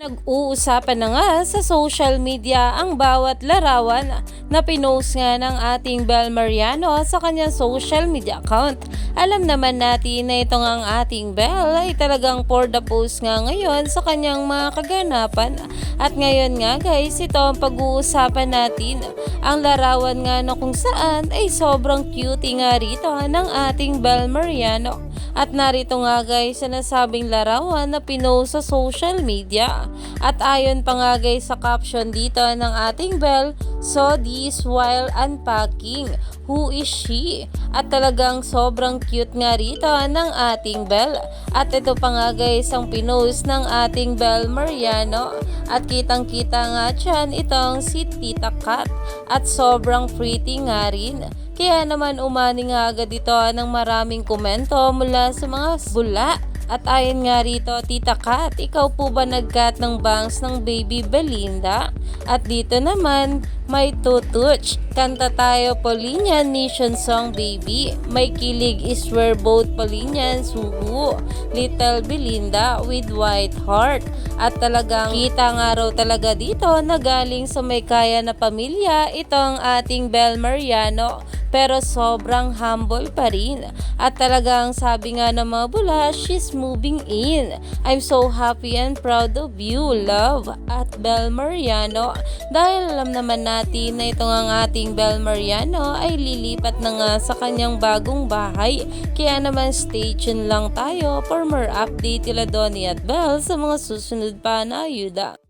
Nag-uusapan na nga sa social media ang bawat larawan na pinost nga ng ating Bel Mariano sa kanyang social media account. Alam naman natin na itong ang ating Bel ay talagang for the post nga ngayon sa kanyang mga kaganapan. At ngayon nga guys, ito ang pag-uusapan natin. Ang larawan nga na kung saan ay sobrang cute nga rito ng ating Bel Mariano. At narito nga guys sa nasabing larawan na pinost sa social media. At ayon pa nga guys sa caption dito ng ating Belle, saw this while unpacking. Who is she? At talagang sobrang cute nga rito ng ating Belle. At ito pa nga guys ang pinost ng ating Belle Mariano. At kitang kita nga dyan itong si Tita Kat. At sobrang pretty nga rin. Kaya naman umani nga agad ito ng maraming komento mula sa mga bula. At ayon nga rito, Tita Kat, ikaw po ba nagkat ng bangs ng baby Belinda? At dito naman, may tutuch. Kanta tayo Polinian Nation Song Baby. May kilig is where both Polinians suhu. Little Belinda with white heart. At talagang kita nga raw talaga dito na galing sa may kaya na pamilya itong ating Bel Mariano pero sobrang humble pa rin. At talagang sabi nga ng mga bula, she's moving in. I'm so happy and proud of you, love, at Bel Mariano. Dahil alam naman natin na ito ang ating Bel Mariano ay lilipat na nga sa kanyang bagong bahay. Kaya naman stay tuned lang tayo for more update nila Donnie at Bel sa mga susunod pa na ayuda.